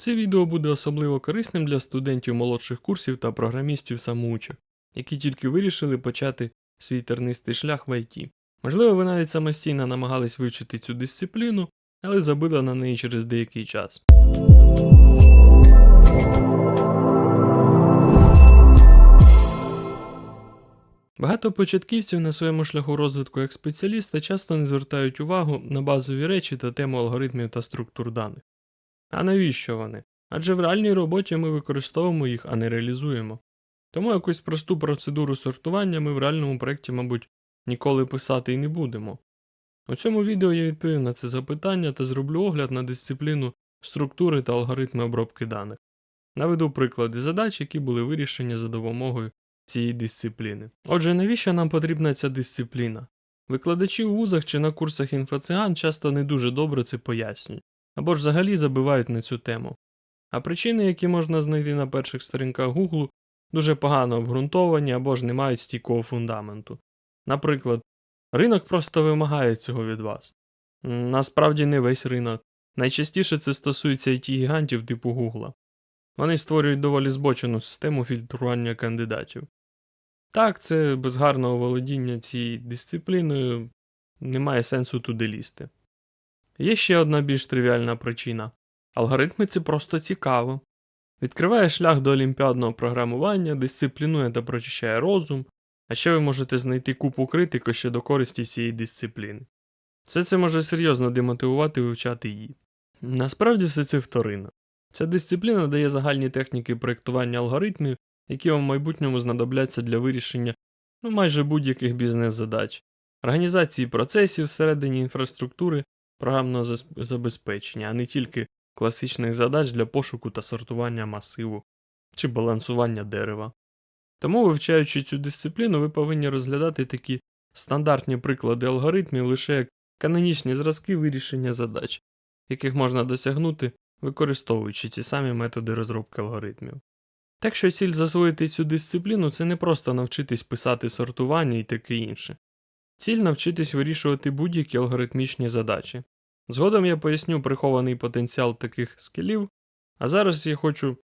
Це відео буде особливо корисним для студентів молодших курсів та програмістів самоучок, які тільки вирішили почати свій тернистий шлях в IT. Можливо, ви навіть самостійно намагались вивчити цю дисципліну, але забили на неї через деякий час. Багато початківців на своєму шляху розвитку як спеціаліста часто не звертають увагу на базові речі та тему алгоритмів та структур даних. А навіщо вони? Адже в реальній роботі ми використовуємо їх, а не реалізуємо. Тому якусь просту процедуру сортування ми в реальному проєкті, мабуть, ніколи писати і не будемо. У цьому відео я відповім на це запитання та зроблю огляд на дисципліну структури та алгоритми обробки даних. Наведу приклади задач, які були вирішені за допомогою цієї дисципліни. Отже, навіщо нам потрібна ця дисципліна? Викладачі у вузах чи на курсах інфоциган часто не дуже добре це пояснюють, або ж взагалі забивають на цю тему. А причини, які можна знайти на перших сторінках Гуглу, дуже погано обґрунтовані або ж не мають стійкого фундаменту. Наприклад, ринок просто вимагає цього від вас. Насправді не весь ринок. Найчастіше це стосується it гігантів типу Гугла. Вони створюють доволі збочену систему фільтрування кандидатів. Так, це без гарного володіння цією дисципліною немає сенсу туди лізти. Є ще одна більш тривіальна причина. Алгоритми це просто цікаво. Відкриває шлях до олімпіадного програмування, дисциплінує та прочищає розум, а ще ви можете знайти купу критики щодо користі цієї дисципліни. Все це може серйозно демотивувати вивчати її. Насправді все це вторинно. Ця дисципліна дає загальні техніки проєктування алгоритмів, які вам в майбутньому знадобляться для вирішення ну, майже будь-яких бізнес-задач, організації процесів всередині інфраструктури програмного забезпечення, а не тільки класичних задач для пошуку та сортування масиву чи балансування дерева. Тому, вивчаючи цю дисципліну, ви повинні розглядати такі стандартні приклади алгоритмів лише як канонічні зразки вирішення задач, яких можна досягнути, використовуючи ці самі методи розробки алгоритмів. Так що ціль засвоїти цю дисципліну це не просто навчитись писати сортування і таке інше. Ціль навчитись вирішувати будь-які алгоритмічні задачі. Згодом я поясню прихований потенціал таких скілів, а зараз я хочу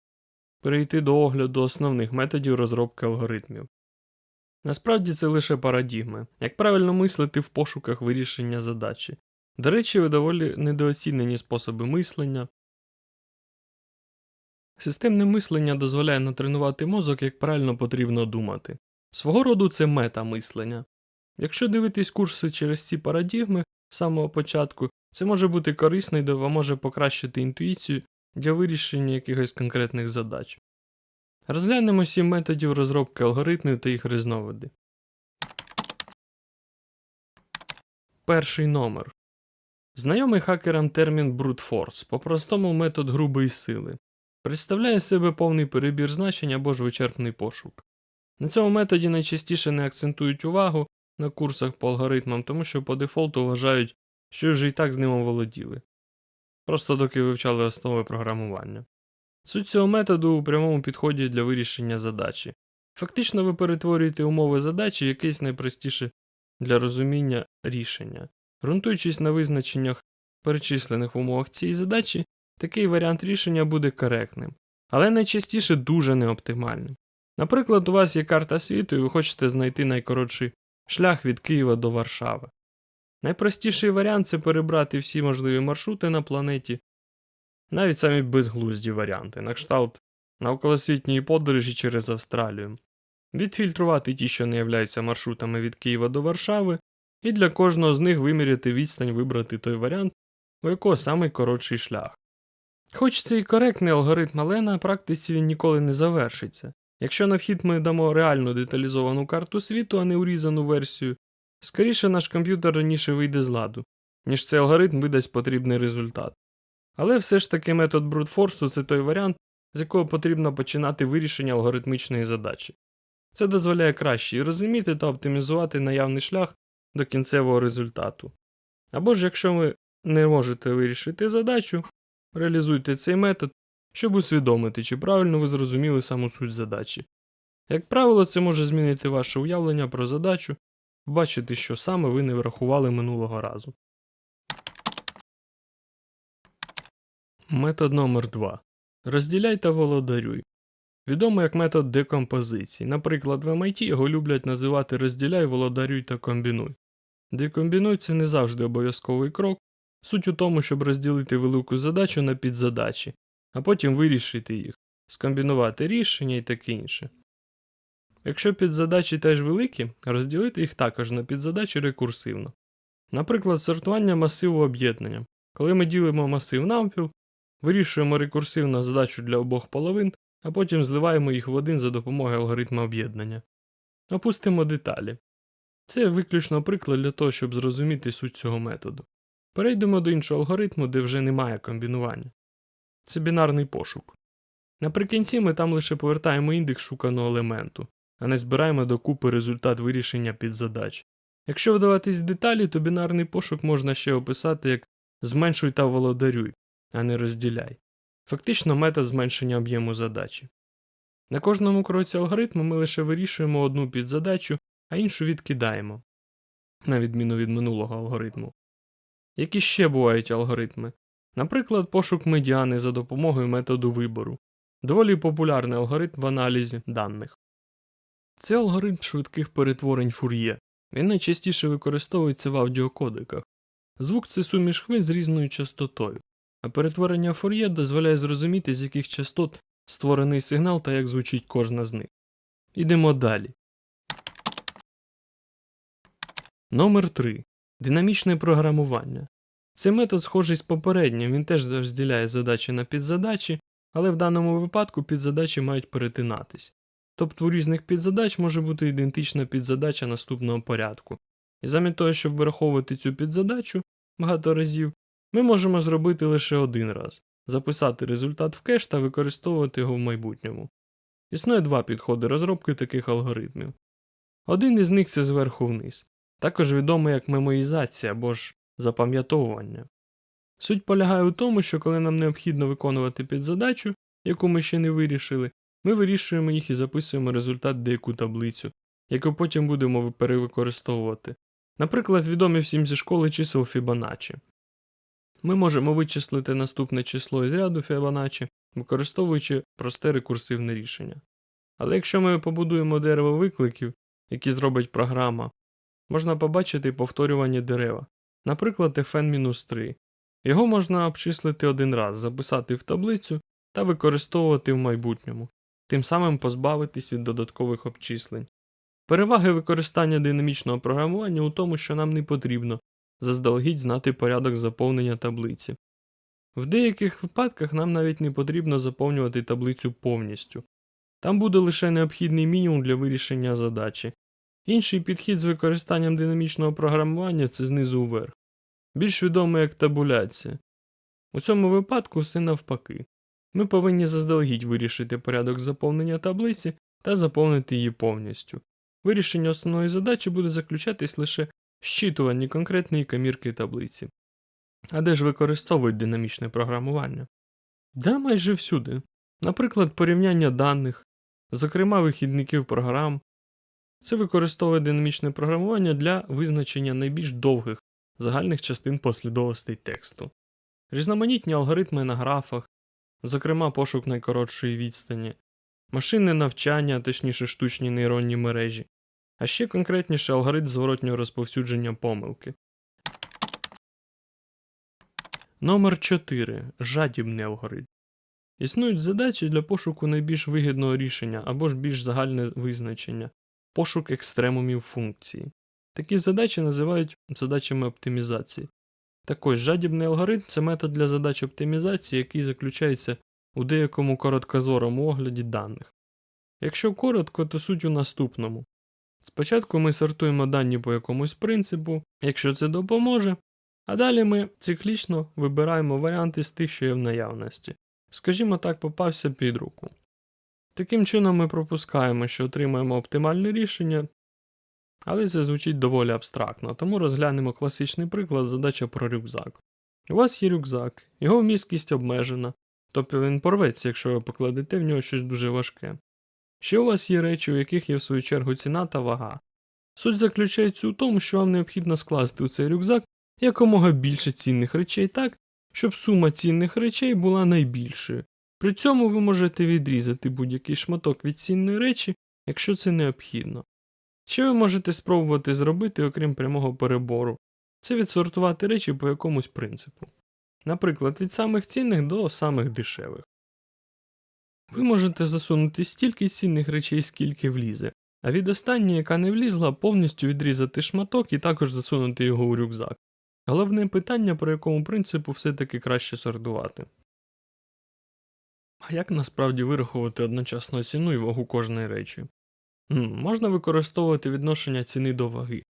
перейти до огляду основних методів розробки алгоритмів. Насправді це лише парадігми, як правильно мислити в пошуках вирішення задачі. До речі, доволі недооцінені способи мислення. Системне мислення дозволяє натренувати мозок, як правильно потрібно думати. Свого роду це метамислення. Якщо дивитись курси через ці парадігми з самого початку, це може бути корисно і допоможе покращити інтуїцію для вирішення якихось конкретних задач. Розглянемо сім методів розробки алгоритмів та їх різновиди. Перший номер. Знайомий хакерам термін brute force, по-простому метод грубої сили, представляє себе повний перебір значень або ж вичерпний пошук. На цьому методі найчастіше не акцентують увагу на курсах по алгоритмам, тому що по дефолту вважають, що вже і так з ним оволоділи. Просто доки вивчали основи програмування. Суть цього методу у прямому підході для вирішення задачі. Фактично ви перетворюєте умови задачі в якесь найпростіше для розуміння рішення. Ґрунтуючись на визначеннях, перечислених в умовах цієї задачі, такий варіант рішення буде коректним, але найчастіше дуже неоптимальним. Наприклад, у вас є карта світу і ви хочете знайти найкоротший шлях від Києва до Варшави. Найпростіший варіант це перебрати всі можливі маршрути на планеті, навіть самі безглузді варіанти, на кшталт навколосвітньої подорожі через Австралію, відфільтрувати ті, що не являються маршрутами від Києва до Варшави, і для кожного з них виміряти відстань вибрати той варіант, у якого самий коротший шлях. Хоч це і коректний алгоритм, але на практиці він ніколи не завершиться. Якщо на вхід ми дамо реальну деталізовану карту світу, а не урізану версію, скоріше наш комп'ютер раніше вийде з ладу, ніж цей алгоритм видасть потрібний результат. Але все ж таки метод брутфорсу це той варіант, з якого потрібно починати вирішення алгоритмічної задачі. Це дозволяє краще розуміти та оптимізувати наявний шлях до кінцевого результату. Або ж якщо ви не можете вирішити задачу, реалізуйте цей метод, щоб усвідомити, чи правильно ви зрозуміли саму суть задачі. Як правило, це може змінити ваше уявлення про задачу, побачити, що саме ви не врахували минулого разу. Метод номер 2 Розділяй та володарюй. Відомо як метод декомпозиції. Наприклад, в MIT його люблять називати розділяй, володарюй та комбінуй. Декомбінуй це не завжди обов'язковий крок. Суть у тому, щоб розділити велику задачу на підзадачі, а потім вирішити їх, скомбінувати рішення і таке інше. Якщо підзадачі теж великі, розділити їх також на підзадачі рекурсивно. Наприклад, сортування масиву об'єднання. Коли ми ділимо масив навпіл, вирішуємо рекурсивну задачу для обох половин, а потім зливаємо їх в один за допомогою алгоритму об'єднання. Опустимо деталі. Це виключно приклад для того, щоб зрозуміти суть цього методу. Перейдемо до іншого алгоритму, де вже немає комбінування. Це бінарний пошук. Наприкінці ми там лише повертаємо індекс шуканого елементу, а не збираємо докупи результат вирішення підзадач. Якщо вдаватись в деталі, то бінарний пошук можна ще описати як зменшуй та володарюй, а не розділяй. Фактично метод зменшення об'єму задачі. На кожному кроці алгоритму ми лише вирішуємо одну підзадачу, а іншу відкидаємо, на відміну від минулого алгоритму. Які ще бувають алгоритми? Наприклад, пошук медіани за допомогою методу вибору, доволі популярний алгоритм в аналізі даних. Це алгоритм швидких перетворень фур'є. Він найчастіше використовується в аудіокодеках. Звук це суміш хвиль з різною частотою, а перетворення фур'є дозволяє зрозуміти, з яких частот створений сигнал та як звучить кожна з них. Ідемо далі. Номер 3. Динамічне програмування. Цей метод схожий з попереднім, він теж розділяє задачі на підзадачі, але в даному випадку підзадачі мають перетинатись. Тобто у різних підзадач може бути ідентична підзадача наступного порядку. І замість того, щоб вираховувати цю підзадачу багато разів, ми можемо зробити лише один раз записати результат в кеш та використовувати його в майбутньому. Існує два підходи розробки таких алгоритмів. Один із них це зверху вниз, також відомий як мемоїзація або ж запам'ятовування. Суть полягає у тому, що коли нам необхідно виконувати підзадачу, яку ми ще не вирішили, ми вирішуємо їх і записуємо результат деяку таблицю, яку потім будемо перевикористовувати. Наприклад, відомі всім зі школи чисел Fibonacci. Ми можемо вичислити наступне число із ряду Fibonacci, використовуючи просте рекурсивне рішення. Але якщо ми побудуємо дерево викликів, які зробить програма, можна побачити повторювання дерева, наприклад, fn-3. Його можна обчислити один раз, записати в таблицю та використовувати в майбутньому, тим самим позбавитись від додаткових обчислень. Переваги використання динамічного програмування у тому, що нам не потрібно заздалегідь знати порядок заповнення таблиці. В деяких випадках нам навіть не потрібно заповнювати таблицю повністю. Там буде лише необхідний мінімум для вирішення задачі. Інший підхід з використанням динамічного програмування це знизу вверх, більш відомий як табуляція. У цьому випадку все навпаки. Ми повинні заздалегідь вирішити порядок заповнення таблиці та заповнити її повністю. Вирішення основної задачі буде заключатись лише в щитуванні конкретної комірки таблиці. А де ж використовують динамічне програмування? Да, майже всюди. Наприклад, порівняння даних, зокрема вихідників програм. Це використовує динамічне програмування для визначення найбільш довгих загальних частин послідовностей тексту, різноманітні алгоритми на графах, зокрема пошук найкоротшої відстані, машинне навчання, точніше штучні нейронні мережі, а ще конкретніше алгоритм зворотнього розповсюдження помилки. Номер 4. Жадібний алгоритм. Існують задачі для пошуку найбільш вигідного рішення або ж більш загальне визначення, пошук екстремумів функції. Такі задачі називають задачами оптимізації. Також жадібний алгоритм це метод для задач оптимізації, який заключається у деякому короткозорому огляді даних. Якщо коротко, то суть у наступному. Спочатку ми сортуємо дані по якомусь принципу, якщо це допоможе, а далі ми циклічно вибираємо варіанти з тих, що є в наявності. Скажімо так, попався під руку. Таким чином ми пропускаємо, що отримаємо оптимальне рішення, але це звучить доволі абстрактно, тому розглянемо класичний приклад задача про рюкзак. У вас є рюкзак, його вмісткість обмежена, тобто він порветься, якщо ви покладете в нього щось дуже важке. Ще у вас є речі, у яких є в свою чергу ціна та вага. Суть заключається у тому, що вам необхідно скласти у цей рюкзак якомога більше цінних речей так, щоб сума цінних речей була найбільшою, При цьому ви можете відрізати будь-який шматок від цінної речі, якщо це необхідно. Ще ви можете спробувати зробити, окрім прямого перебору, це відсортувати речі по якомусь принципу. Наприклад, від самих цінних до самих дешевих. Ви можете засунути стільки цінних речей, скільки влізе, а від останньої, яка не влізла, повністю відрізати шматок і також засунути його у рюкзак. Головне питання, по якому принципу все-таки краще сортувати. А як насправді вирахувати одночасно ціну і вагу кожної речі? Можна використовувати відношення ціни до ваги.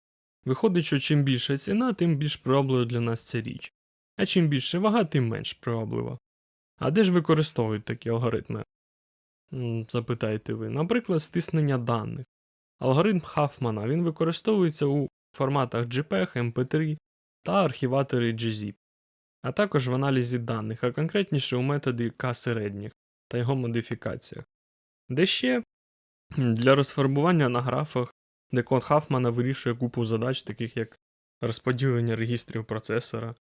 Виходить, що чим більша ціна, тим більш приваблива для нас ця річ, а чим більше вага, тим менш приваблива. А де ж використовують такі алгоритми? Запитаєте ви. Наприклад, стиснення даних. Алгоритм Хафмана він використовується у форматах JPEG, MP3 та архіватори gzip, а також в аналізі даних, а конкретніше у методі К середніх та його модифікаціях. Де ще для розфарбування на графах, де код Хафмана вирішує купу задач, таких як розподілення регістрів процесора.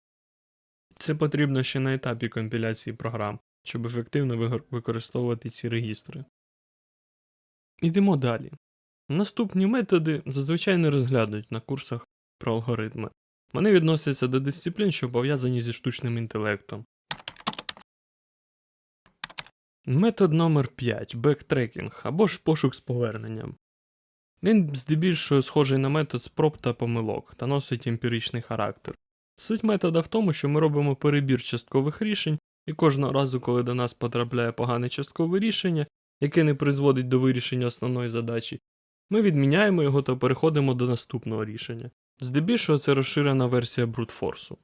Це потрібно ще на етапі компіляції програм, щоб ефективно використовувати ці регістри. Ідемо далі. Наступні методи зазвичай не розглядують на курсах про алгоритми. Вони відносяться до дисциплін, що пов'язані зі штучним інтелектом. Метод номер 5 бектрекінг або ж пошук з поверненням. Він здебільшого схожий на метод спроб та помилок та носить емпіричний характер. Суть метода в тому, що ми робимо перебір часткових рішень, і кожного разу, коли до нас потрапляє погане часткове рішення, яке не призводить до вирішення основної задачі, ми відміняємо його та переходимо до наступного рішення. Здебільшого це розширена версія брутфорсу.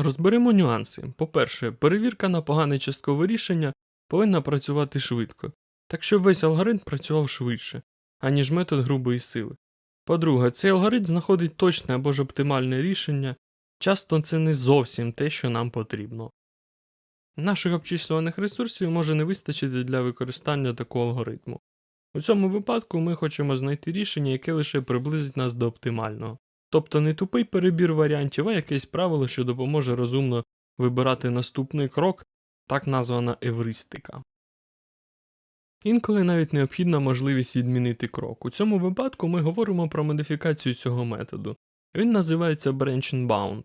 Розберемо нюанси. По-перше, перевірка на погане часткове рішення повинна працювати швидко, так щоб весь алгоритм працював швидше, аніж метод грубої сили. По-друге, цей алгоритм знаходить точне або ж оптимальне рішення, часто це не зовсім те, що нам потрібно. Наших обчислюваних ресурсів може не вистачити для використання такого алгоритму. У цьому випадку ми хочемо знайти рішення, яке лише приблизить нас до оптимального. Тобто не тупий перебір варіантів, а якесь правило, що допоможе розумно вибирати наступний крок, так названа евристика. Інколи навіть необхідна можливість відмінити крок. У цьому випадку ми говоримо про модифікацію цього методу. Він називається Branch and Bound.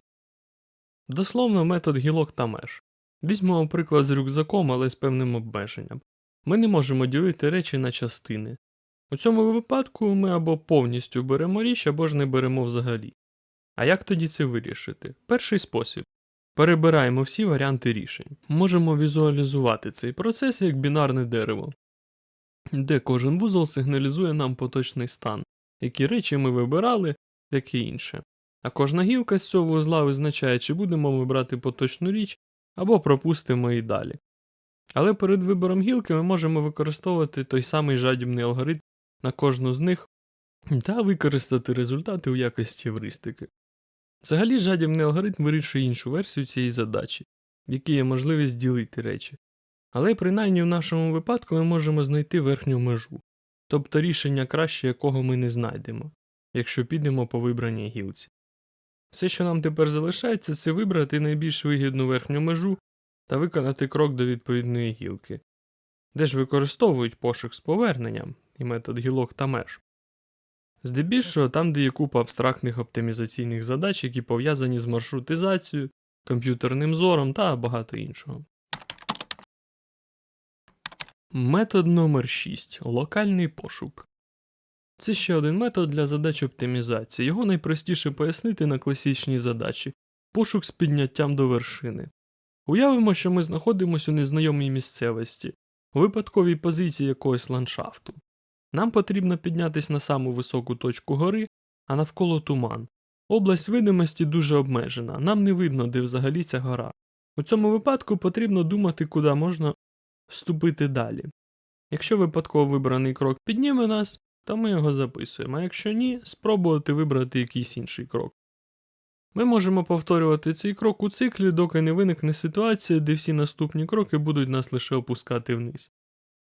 Дословно метод гілок та меж. Візьмемо приклад з рюкзаком, але з певним обмеженням. Ми не можемо ділити речі на частини. У цьому випадку ми або повністю беремо річ, або ж не беремо взагалі. А як тоді це вирішити? Перший спосіб. Перебираємо всі варіанти рішень. Можемо візуалізувати цей процес як бінарне дерево, де кожен вузол сигналізує нам поточний стан, які речі ми вибирали, таке інше. А кожна гілка з цього вузла визначає, чи будемо ми брати поточну річ, або пропустимо її далі. Але перед вибором гілки ми можемо використовувати той самий жадібний алгоритм на кожну з них та використати результати у якості евристики. Взагалі жадібний алгоритм вирішує іншу версію цієї задачі, в якій є можливість ділити речі. Але принаймні в нашому випадку ми можемо знайти верхню межу, тобто рішення краще якого ми не знайдемо, якщо підемо по вибраній гілці. Все, що нам тепер залишається, це вибрати найбільш вигідну верхню межу та виконати крок до відповідної гілки, де ж використовують пошук з поверненням і метод гілок та меж. Здебільшого там, де є купа абстрактних оптимізаційних задач, які пов'язані з маршрутизацією, комп'ютерним зором та багато іншого. Метод номер 6 локальний пошук. Це ще один метод для задач оптимізації. Його найпростіше пояснити на класичній задачі пошук з підняттям до вершини. Уявимо, що ми знаходимося у незнайомій місцевості, у випадковій позиції якогось ландшафту. Нам потрібно піднятися на саму високу точку гори, а навколо туман. Область видимості дуже обмежена, нам не видно, де взагалі ця гора. У цьому випадку потрібно думати, куди можна вступити далі. Якщо випадково вибраний крок підніме нас, то ми його записуємо, а якщо ні, спробувати вибрати якийсь інший крок. Ми можемо повторювати цей крок у циклі, доки не виникне ситуація, де всі наступні кроки будуть нас лише опускати вниз.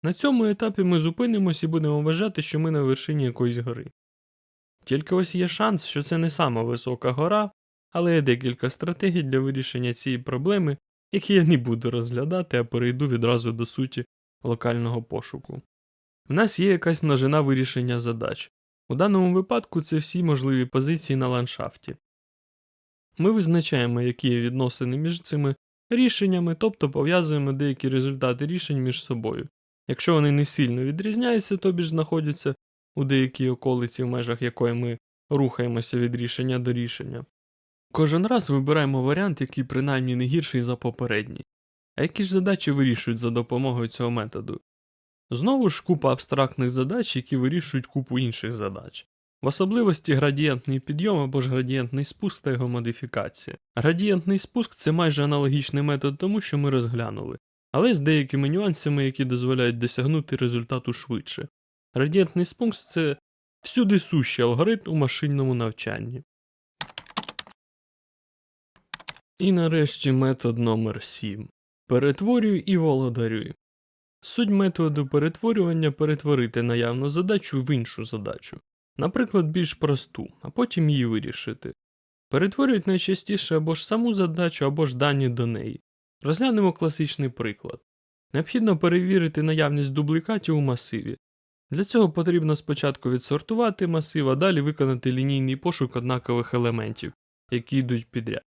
На цьому етапі ми зупинимось і будемо вважати, що ми на вершині якоїсь гори. Тільки ось є шанс, що це не сама висока гора, але є декілька стратегій для вирішення цієї проблеми, які я не буду розглядати, а перейду відразу до суті локального пошуку. В нас є якась множина вирішення задач. У даному випадку це всі можливі позиції на ландшафті. Ми визначаємо, які є відносини між цими рішеннями, тобто пов'язуємо деякі результати рішень між собою. Якщо вони не сильно відрізняються, тобі ж знаходяться у деякій околиці, в межах якої ми рухаємося від рішення до рішення. Кожен раз вибираємо варіант, який принаймні не гірший за попередній. А які ж задачі вирішують за допомогою цього методу? Знову ж купа абстрактних задач, які вирішують купу інших задач. В особливості градієнтний підйом або ж градієнтний спуск та його модифікація. Градієнтний спуск це майже аналогічний метод тому, що ми розглянули, але з деякими нюансами, які дозволяють досягнути результату швидше. Градієнтний спуск це всюди сущий алгоритм у машинному навчанні. І нарешті метод номер 7. Перетворюй і володарюй. Суть методу перетворювання перетворити наявну задачу в іншу задачу, наприклад, більш просту, а потім її вирішити. Перетворюють найчастіше або ж саму задачу, або ж дані до неї. Розглянемо класичний приклад. Необхідно перевірити наявність дублікатів у масиві. Для цього потрібно спочатку відсортувати масив, а далі виконати лінійний пошук однакових елементів, які йдуть підряд,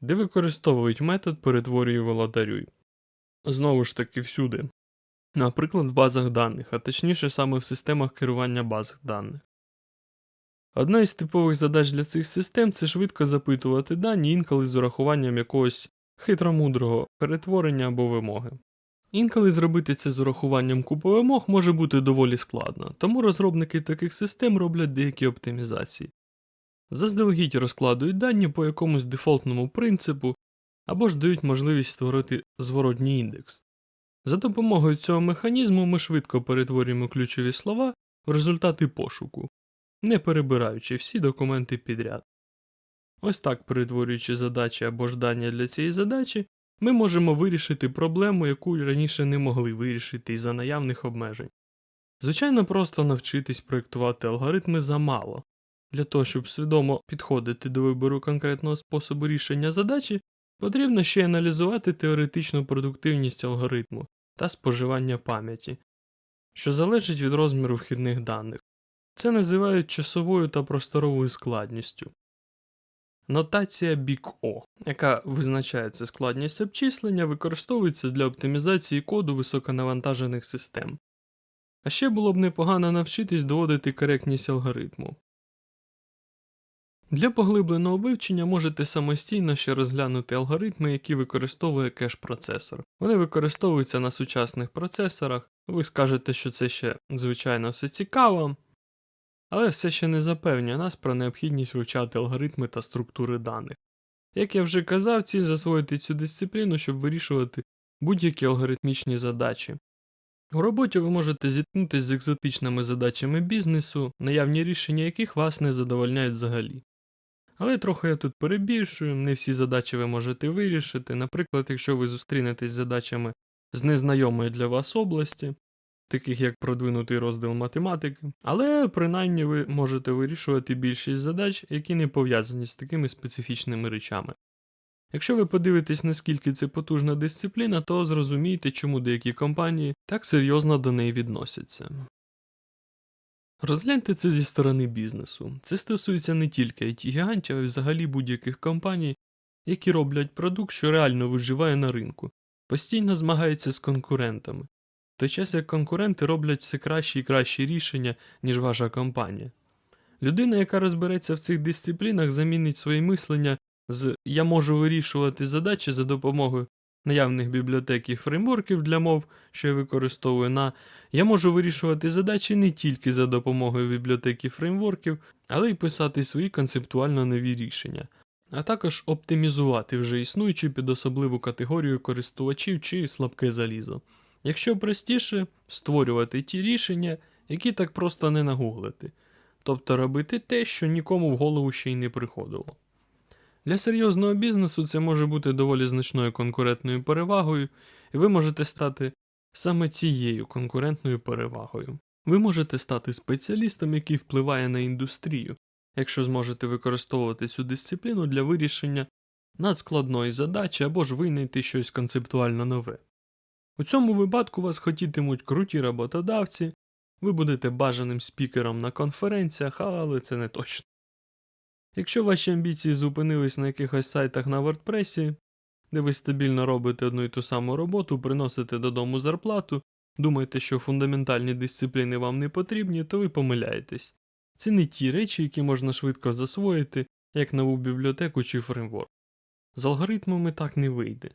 де використовують метод перетворюй і володарюй. Знову ж таки всюди. Наприклад, в базах даних, а точніше саме в системах керування баз даних. Одна із типових задач для цих систем це швидко запитувати дані інколи з урахуванням якогось хитромудрого перетворення або вимоги. Інколи зробити це з урахуванням купи вимог може бути доволі складно, тому розробники таких систем роблять деякі оптимізації. Заздалегідь розкладують дані по якомусь дефолтному принципу або ж дають можливість створити зворотній індекс. За допомогою цього механізму ми швидко перетворюємо ключові слова в результати пошуку, не перебираючи всі документи підряд. Ось так, перетворюючи задачі або ж дані для цієї задачі, ми можемо вирішити проблему, яку раніше не могли вирішити із-за наявних обмежень. Звичайно, просто навчитись проєктувати алгоритми замало. Для того, щоб свідомо підходити до вибору конкретного способу рішення задачі, потрібно ще й аналізувати теоретичну продуктивність алгоритму та споживання пам'яті, що залежить від розміру вхідних даних. Це називають часовою та просторовою складністю. Нотація Big O, яка визначає цю складність обчислення, використовується для оптимізації коду високонавантажених систем. А ще було б непогано навчитись доводити коректність алгоритму. Для поглибленого вивчення можете самостійно ще розглянути алгоритми, які використовує кеш-процесор. Вони використовуються на сучасних процесорах. Ви скажете, що це ще, звичайно, все цікаво, але все ще не запевнює нас про необхідність вивчати алгоритми та структури даних. Як я вже казав, ціль засвоїти цю дисципліну, щоб вирішувати будь-які алгоритмічні задачі. У роботі ви можете зіткнутися з екзотичними задачами бізнесу, наявні рішення яких вас не задовольняють взагалі. Але трохи я тут перебільшую, не всі задачі ви можете вирішити, наприклад, якщо ви зустрінетесь з задачами з незнайомої для вас області, таких як продвинутий розділ математики, але принаймні ви можете вирішувати більшість задач, які не пов'язані з такими специфічними речами. Якщо ви подивитесь, наскільки це потужна дисципліна, то зрозумієте, чому деякі компанії так серйозно до неї відносяться. Розгляньте це зі сторони бізнесу. Це стосується не тільки it гігантів, а й взагалі будь-яких компаній, які роблять продукт, що реально виживає на ринку, постійно змагається з конкурентами, той час як конкуренти роблять все кращі і кращі рішення, ніж ваша компанія. Людина, яка розбереться в цих дисциплінах, замінить своє мислення з я можу вирішувати задачі за допомогою наявних бібліотек і фреймворків для мов, що я використовую на я можу вирішувати задачі не тільки за допомогою бібліотек і фреймворків, але й писати свої концептуально нові рішення, а також оптимізувати вже існуючу під особливу категорію користувачів чи слабке залізо. Якщо простіше, створювати ті рішення, які так просто не нагуглити, тобто робити те, що нікому в голову ще й не приходило. Для серйозного бізнесу це може бути доволі значною конкурентною перевагою, і ви можете стати саме цією конкурентною перевагою. Ви можете стати спеціалістом, який впливає на індустрію, якщо зможете використовувати цю дисципліну для вирішення надскладної задачі або ж винайти щось концептуально нове. У цьому випадку вас хотітимуть круті роботодавці, ви будете бажаним спікером на конференціях, але це не точно. Якщо ваші амбіції зупинились на якихось сайтах на WordPress, де ви стабільно робите одну і ту саму роботу, приносите додому зарплату, думаєте, що фундаментальні дисципліни вам не потрібні, то ви помиляєтесь. Це не ті речі, які можна швидко засвоїти, як нову бібліотеку чи фреймворк. З алгоритмами так не вийде.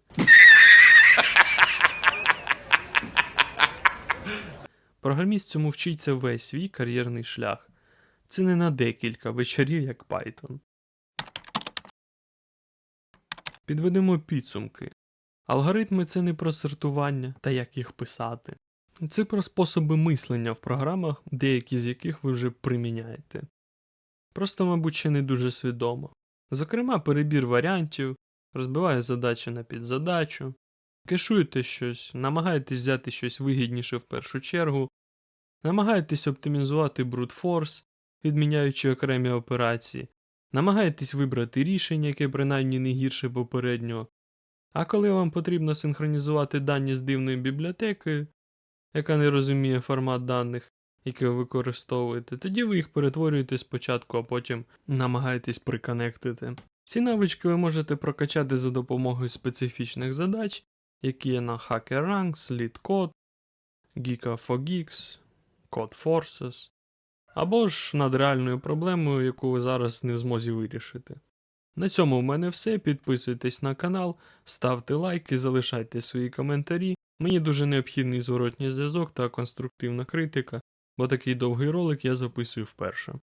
Програміст цьому вчиться весь свій кар'єрний шлях. Це не на декілька вечорів, як Python. Підведемо підсумки. Алгоритми це не про сортування та як їх писати. Це про способи мислення в програмах, деякі з яких ви вже приміняєте. Просто, мабуть, ще не дуже свідомо. Зокрема, перебір варіантів, розбиває задачі на підзадачу, кешуєте щось, намагаєтесь взяти щось вигідніше в першу чергу, намагайтесь оптимізувати брутфорс, відміняючи окремі операції, намагайтесь вибрати рішення, яке принаймні не гірше попереднього. А коли вам потрібно синхронізувати дані з дивною бібліотекою, яка не розуміє формат даних, які ви використовуєте, тоді ви їх перетворюєте спочатку, а потім намагаєтесь приконектити. Ці навички ви можете прокачати за допомогою специфічних задач, які є на HackerRanks, LeadCode, Geeka4Geeks, Code Forces, або ж над реальною проблемою, яку ви зараз не в змозі вирішити. На цьому в мене все. Підписуйтесь на канал, ставте лайки, залишайте свої коментарі. Мені дуже необхідний зворотній зв'язок та конструктивна критика, бо такий довгий ролик я записую вперше.